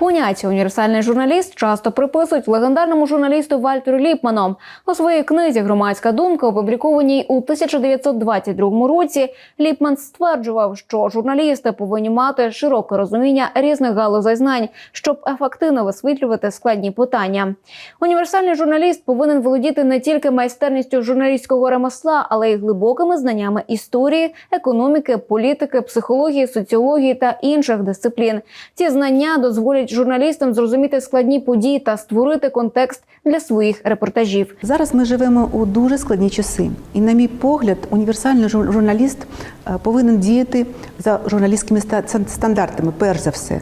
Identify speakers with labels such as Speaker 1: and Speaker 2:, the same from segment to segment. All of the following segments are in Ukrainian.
Speaker 1: Поняття універсальний журналіст часто приписують легендарному журналісту Вальтеру Ліпману. У своїй книзі Громадська думка, опублікованій у 1922 році, Ліпман стверджував, що журналісти повинні мати широке розуміння різних галузей знань, щоб ефективно висвітлювати складні питання. Універсальний журналіст повинен володіти не тільки майстерністю журналістського ремесла, але й глибокими знаннями історії, економіки, політики, психології, соціології та інших дисциплін. Ці знання дозволять журналістам зрозуміти складні події та створити контекст для своїх репортажів.
Speaker 2: Зараз ми живемо у дуже складні часи, і, на мій погляд, універсальний журналіст е, повинен діяти за журналістськими стандартами, перш за все,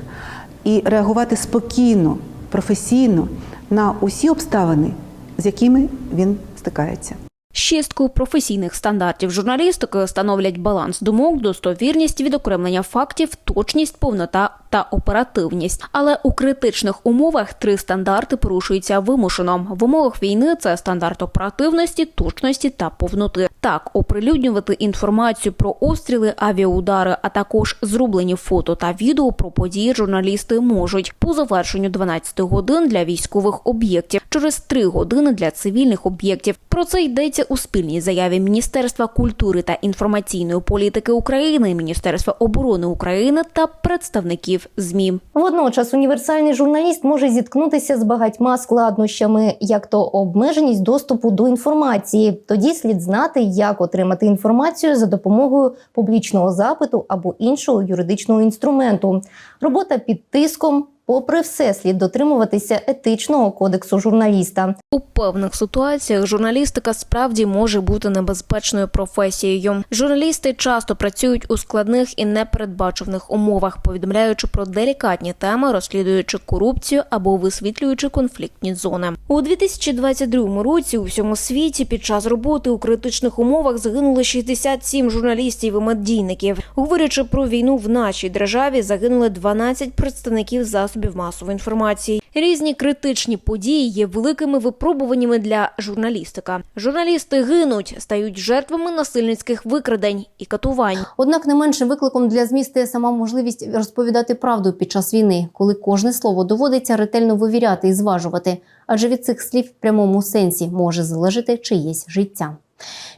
Speaker 2: і реагувати спокійно, професійно на усі обставини, з якими він стикається.
Speaker 1: Шістку професійних стандартів журналістики становлять баланс думок, достовірність, відокремлення фактів, точність, повнота та оперативність. Але у критичних умовах три стандарти порушуються вимушено. В умовах війни це стандарт оперативності, точності та повноти. Так, оприлюднювати інформацію про обстріли, авіаудари, а також зроблені фото та відео про події журналісти можуть по завершенню 12 годин для військових об'єктів, через 3 години для цивільних об'єктів. Про це йдеться у спільній заяві Міністерства культури та інформаційної політики України, Міністерства оборони України та представників ЗМІ.
Speaker 3: Водночас універсальний журналіст може зіткнутися з багатьма складнощами, як то обмеженість доступу до інформації. Тоді слід знати, як отримати інформацію за допомогою публічного запиту або іншого юридичного інструменту. Робота під тиском. Попри все, слід дотримуватися етичного кодексу журналіста.
Speaker 1: У певних ситуаціях журналістика справді може бути небезпечною професією. Журналісти часто працюють у складних і непередбачуваних умовах, повідомляючи про делікатні теми, розслідуючи корупцію або висвітлюючи конфліктні зони. У 2022 році у всьому світі під час роботи у критичних умовах загинули 67 журналістів і медійників. Говорячи про війну в нашій державі, загинули 12 представників засобів масової інформації. Різні критичні події є великими випробуваннями для журналістика. Журналісти гинуть, стають жертвами насильницьких викрадень і катувань.
Speaker 3: Однак не менше викликом для ЗМІ стає сама можливість розповідати правду під час війни, коли кожне слово доводиться ретельно вивіряти і зважувати, адже від цих слів в прямому сенсі може залежати чиєсь життя.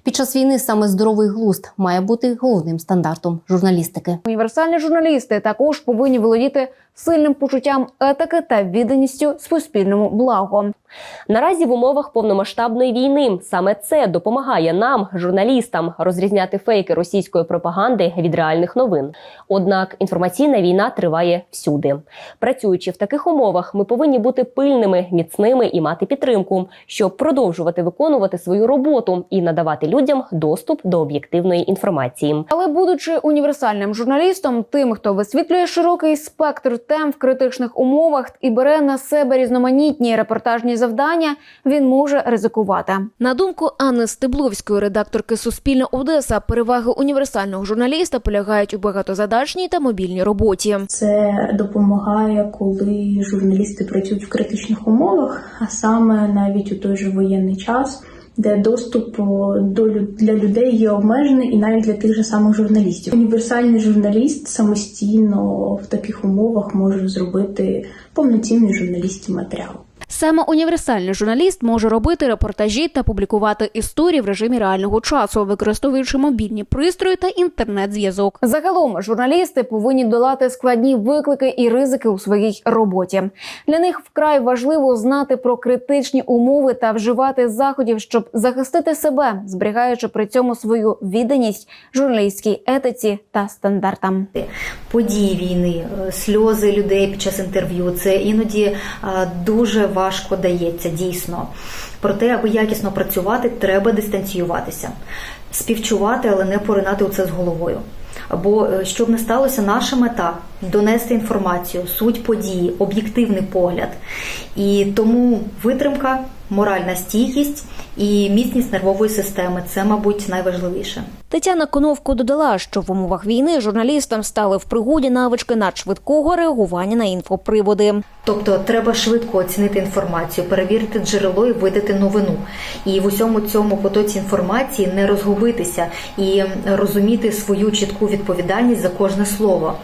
Speaker 3: Під час війни саме здоровий глузд має бути головним стандартом журналістики.
Speaker 1: Універсальні журналісти також повинні володіти сильним почуттям етики та відданістю суспільному благу.
Speaker 4: Наразі в умовах повномасштабної війни саме це допомагає нам, журналістам, розрізняти фейки російської пропаганди від реальних новин. Однак інформаційна війна триває всюди. Працюючи в таких умовах, ми повинні бути пильними, міцними і мати підтримку, щоб продовжувати виконувати свою роботу і надавати людям доступ до об'єктивної інформації.
Speaker 1: Але будучи універсальним журналістом, тим, хто висвітлює широкий спектр тем в критичних умовах і бере на себе різноманітні репортажні завдання, він може ризикувати. На думку Анни Стебловської, редакторки Суспільне Одеса, переваги універсального журналіста полягають у багатозадачній та мобільній роботі.
Speaker 5: Це допомагає, коли журналісти працюють в критичних умовах, а саме навіть у той же воєнний час, де доступ до для людей є обмежений, і навіть для тих же самих журналістів. Універсальний журналіст самостійно в таких умовах може зробити повноцінний журналістський матеріал.
Speaker 1: Саме універсальний журналіст може робити репортажі та публікувати історії в режимі реального часу, використовуючи мобільні пристрої та інтернет-зв'язок. Загалом журналісти повинні долати складні виклики і ризики у своїй роботі. Для них вкрай важливо знати про критичні умови та вживати заходів, щоб захистити себе, зберігаючи при цьому свою відданість журналістській етиці та стандартам.
Speaker 6: події війни, е, сльози людей під час інтерв'ю. Це іноді е, дуже важко дається дійсно. Проте, аби якісно працювати, треба дистанціюватися, співчувати, але не поринати у це з головою. Бо е, щоб не сталося, наша мета донести інформацію, суть події, об'єктивний погляд. І тому витримка, моральна стійкість і міцність нервової системи це, мабуть, найважливіше.
Speaker 1: Тетяна Коновко додала, що в умовах війни журналістам стали в пригоді навички надшвидкого реагування на інфоприводи.
Speaker 6: Тобто треба швидко оцінити інформацію, перевірити джерело і видати новину. І в усьому цьому потоці інформації не розгубитися і розуміти свою чітку відповідальність за кожне слово.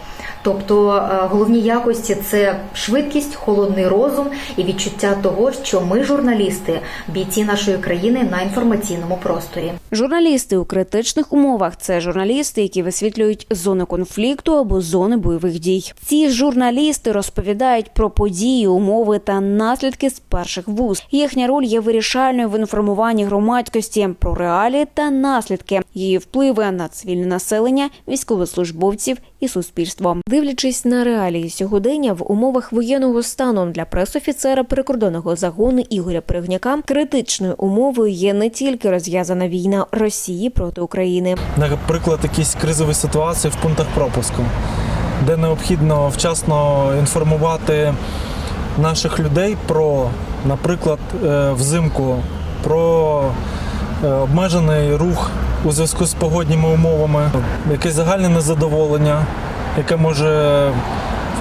Speaker 6: Тобто е, головні якості це швидкість, холодний розум і відчуття того, що ми, журналісти, бійці нашої країни на інформаційному просторі.
Speaker 1: Журналісти у критичних умовах це журналісти, які висвітлюють зони конфлікту або зони бойових дій. Ці журналісти розповідають про події, умови та наслідки з перших вуз. Їхня роль є вирішальною в інформуванні громадськості про реалії та наслідки, її впливи на цивільне населення, військовослужбовців і суспільство. Дивлячись на реалії сьогодення в умовах воєнного стану для пресофіцера прикордонного загону Ігоря Перегняка критичною умовою є не тільки розв'язана війна Росії проти України.
Speaker 7: наприклад, якісь кризові ситуації в пунктах пропуску, де необхідно вчасно інформувати наших людей про, наприклад, е, взимку, про е, обмежений рух у зв'язку з погодніми умовами, якесь загальне незадоволення, яке може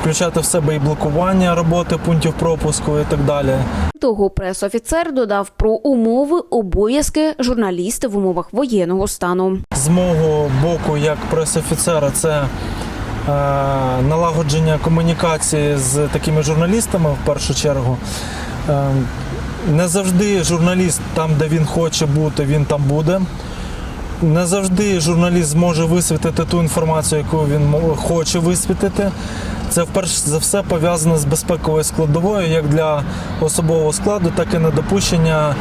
Speaker 7: включати в себе і блокування роботи пунктів пропуску і так далі.
Speaker 1: Того пресофіцер додав про умови обов'язки журналіста в умовах воєнного стану.
Speaker 7: З мого боку, як пресофіцера, це е, налагодження комунікації з такими журналістами в першу чергу. Е, не завжди журналіст там, де він хоче бути, він там буде. Не завжди журналіст зможе висвітити ту інформацію, яку він хоче висвітити. Це вперше за все пов'язано з безпековою складовою, як для особового складу, так і недопущення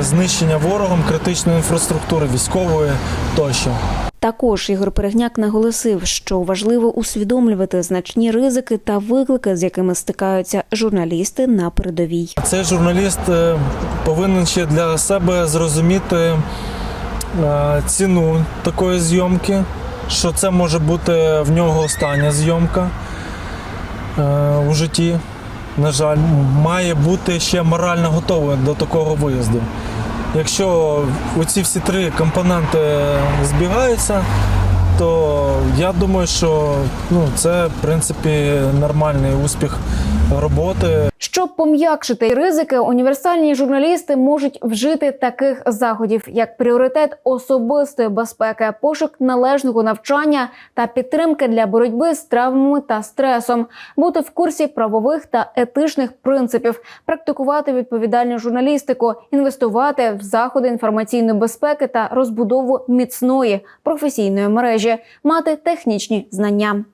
Speaker 7: знищення ворогом критичної інфраструктури, військової тощо.
Speaker 1: Також Ігор Перегняк наголосив, що важливо усвідомлювати значні ризики та виклики, з якими стикаються журналісти на передовій.
Speaker 7: Цей журналіст е, повинен ще для себе зрозуміти е, ціну такої зйомки, що це може бути в нього остання зйомка у житті. На жаль, має бути ще морально готовий до такого виїзду. Якщо оці всі три компоненти збігаються, то я думаю, що ну, це в принципі нормальний успіх роботи.
Speaker 1: Щоб пом'якшити ризики, універсальні журналісти можуть вжити таких заходів, як пріоритет особистої безпеки, пошук належного навчання та підтримки для боротьби з травмами та стресом, бути в курсі правових та етичних принципів, практикувати відповідальну журналістику, інвестувати в заходи інформаційної безпеки та розбудову міцної професійної мережі, мати технічні знання.